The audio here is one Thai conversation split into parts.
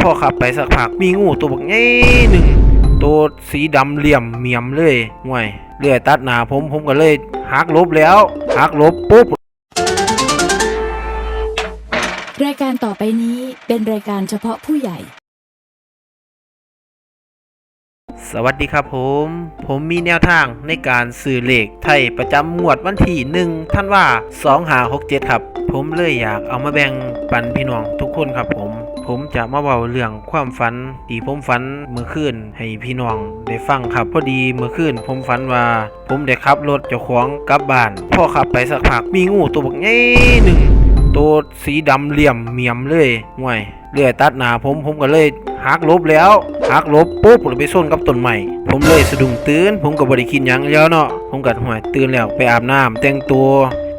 พ่อขับไปสักพักมีงูตัวบักใหญ่หนึ่งตัวสีดำเหลี่ยมเมียมเลยห่วยเลื่อยตัดหน้าผมผมก็เลยหักหลบแล้วหักหลบปุ๊บรายการต่อไปนี้เป็นรายการเฉพาะผู้ใหญ่ สวัสดีครับผม ผมมีแนวทางในการสื่อเลขไทยประจำงวดวันที่หนึ่งท่านว่า2หา6 7ครับ ผมเลยอยากเอามาแบ่งปันพี่น้องทุกคนครับผม ผมจะมาเบาเรื่องความฝันที่ผมฝันเมื่อคืนให้พี่น้องได้ฟังครับพอดีเมื่อคืนผมฝันว่า ผมได้ขับรถเจ้าของกลับบ้านพอขับไปสักพักมีงูตัวบักใหญ่หนึ่งตัวสีดำเหลี่ยมเมียมเลยห่วยเลื่อยตัดหน้าผมผมก็เลยหักลบแล้วหักลบปุ๊บเลยไปส้นกับต้นใหม่ผมเลยสะดุ้งตื่นผมก็บ่ได้คิดหยังแล้วเนาะผมก็ห่วยตื่นแล้วไปอาบน้ำแต่งตัว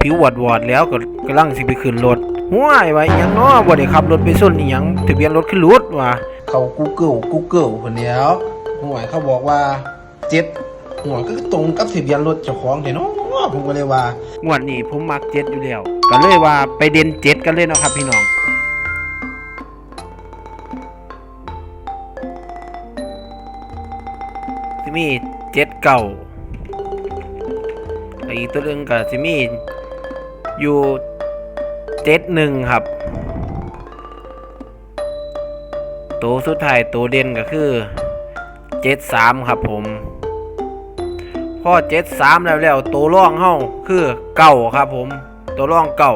ผิวหวดวอดๆแล้วก็กำลังสิไปขึ้นรถ ห่วยไว้หยังเนาะบ่ได้ขับรถไปส้นอีหยังทะเบียนรถขึ้นรถว่ะเขา Google Google คนเดียวห่วยเขาบอกว่าเจ็ดห่วยก็ตรงกับทะเบียนรถเจ้าของเด้เนาะผมก็เลยว่างวดนี้ผมมักเจ็ดอยู่แล้วก็เลยว่าไปเด่นเจ็ดกันเลยเนาะครับพี่น้องสิมีเจ็ดเก่าแล้วอีกตัวหนึงก็สิมีอยู่ เจ็ดหนึ่งครับ ตัวสุดท้ายตัวเด่นก็คือเจ็ดสามครับผมพอเจ็ดสามแล้วแล้วตัวร่องเฮาคือเก่าครับผม ตัวร่องเก่า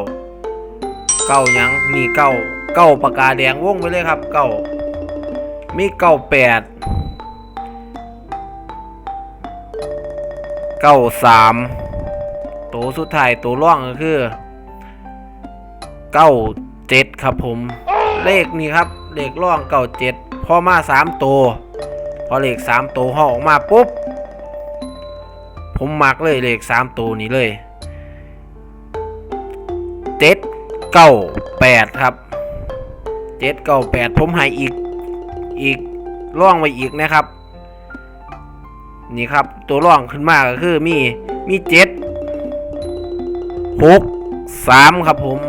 เก่ายังมีเก่าเก่าปากกาแดงวงไปเลยครับเก่ามีเก่าแปดเก้าสามตัวสุดท้ายตัวร่องก็คือ เก้าเจ็ดครับผม เลขนี้ครับเลขร่องเก้าเจ็ดพอมาสามตัวพอเลขสามตัวห่อออกมาปุ๊บ ผมมักเลยเลขสามตัวนี้เลยเจ็ดเก้าแปดครับเจ็ดเก้าแปดผมให้อีกอีกร่องไว้อีกนะครับ นี่ครับตัวร่องขึ้นมาก็คือมีมีเจ็ดหกสามครับผม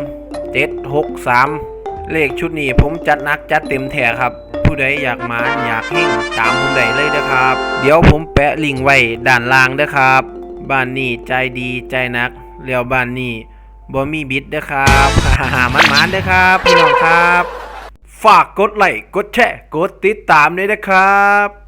เจ็ดหกสามเลขชุดนี้ผมจัดนักจัดเต็มแถครับ ผู้ใดอยากมาอยากเฮ่งตามผมได้เลยนะครับ เดี๋ยวผมแปะลิงก์ไว้ด้านล่างเด้อครับ บ้านนี้ใจดีใจนักแล้วบ้านนี้บ่มีบิดเด้อครับหามันมันๆเด้อครับ พี่น้องครับ ฝากกดไลค์กดแชร์กดติดตามด้วยนะครับ